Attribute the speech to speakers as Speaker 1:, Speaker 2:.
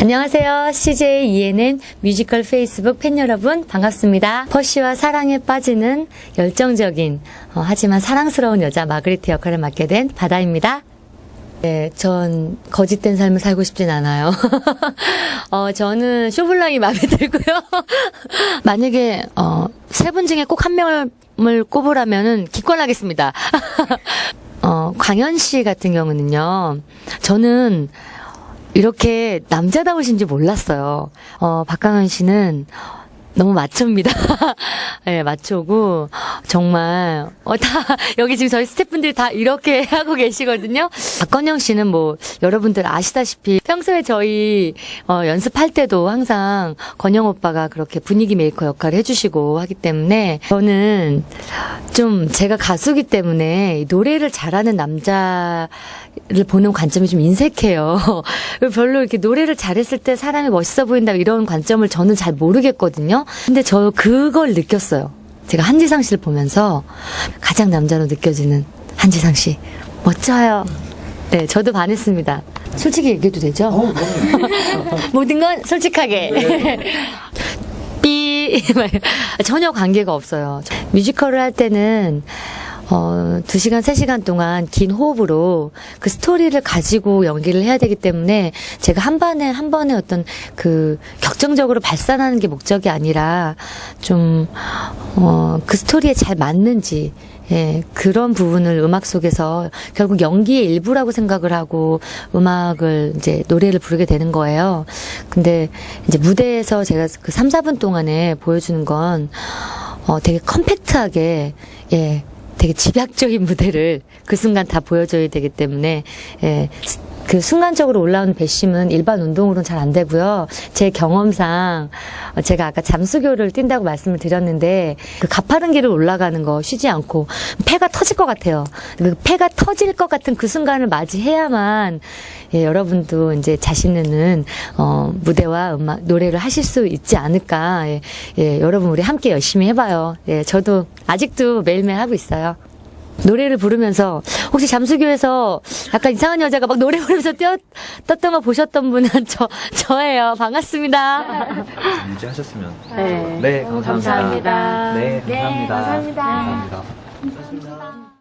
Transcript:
Speaker 1: 안녕하세요. CJ ENN 뮤지컬 페이스북 팬 여러분 반갑습니다. 퍼시와 사랑에 빠지는 열정적인 어, 하지만 사랑스러운 여자 마그리트 역할을 맡게 된 바다입니다. 네, 전 거짓된 삶을 살고 싶진 않아요. 어, 저는 쇼블랑이 마음에 들고요. 만약에 어, 세 분 중에 꼭 한 명을 꼽으라면은 기권하겠습니다. 어, 광현 씨 같은 경우는요. 저는 이렇게 남자다우신지 몰랐어요. 어, 박강현 씨는 너무 마초입니다. 네, 마초고, 정말, 어, 다, 여기 지금 저희 스태프분들이 다 이렇게 하고 계시거든요. 박건영 씨는 뭐, 여러분들 아시다시피 평소에 저희, 어, 연습할 때도 항상 건영 오빠가 그렇게 분위기 메이커 역할을 해주시고 하기 때문에, 저는 좀 제가 가수기 때문에 노래를 잘하는 남자를 보는 관점이 좀 인색해요. 별로 이렇게 노래를 잘했을 때 사람이 멋있어 보인다 이런 관점을 저는 잘 모르겠거든요. 근데 저 그걸 느꼈어요. 제가 한지상 씨를 보면서 가장 남자로 느껴지는 한지상 씨. 멋져요. 네, 저도 반했습니다. 솔직히 얘기해도 되죠? 모든 건 솔직하게. 삐 전혀 관계가 없어요. 뮤지컬을 할 때는 어, 2시간, 3시간 동안 긴 호흡으로 그 스토리를 가지고 연기를 해야 되기 때문에 제가 한 번에, 한 번에 어떤 그 격정적으로 발산하는 게 목적이 아니라 좀, 어, 그 스토리에 잘 맞는지, 예, 그런 부분을 음악 속에서 결국 연기의 일부라고 생각을 하고 음악을 이제 노래를 부르게 되는 거예요. 근데 이제 무대에서 제가 그 3, 4분 동안에 보여주는 건 어, 되게 컴팩트하게, 예, 되게 집약적인 무대를 그 순간 다 보여줘야 되기 때문에, 예, 스- 그 순간적으로 올라오는 배심은 일반 운동으로는 잘 안 되고요. 제 경험상 어, 제가 아까 잠수교를 뛴다고 말씀을 드렸는데 그 가파른 길을 올라가는 거 쉬지 않고 폐가 터질 것 같아요. 그 폐가 터질 것 같은 그 순간을 맞이해야만 예, 여러분도 이제 자신 있는 어, 무대와 음악 노래를 하실 수 있지 않을까. 예, 예, 여러분 우리 함께 열심히 해봐요. 예, 저도 아직도 매일매일 하고 있어요. 노래를 부르면서 혹시 잠수교에서 약간 이상한 여자가 막 노래 부르면서 뛰어 떴던 거 보셨던 분은 저 저예요. 반갑습니다.
Speaker 2: 유지하셨으면.
Speaker 1: 네.
Speaker 2: 네, 감사합니다.
Speaker 1: 감사합니다.
Speaker 2: 네,
Speaker 1: 네,
Speaker 2: 감사합니다.
Speaker 1: 감사합니다.
Speaker 2: 감사합니다.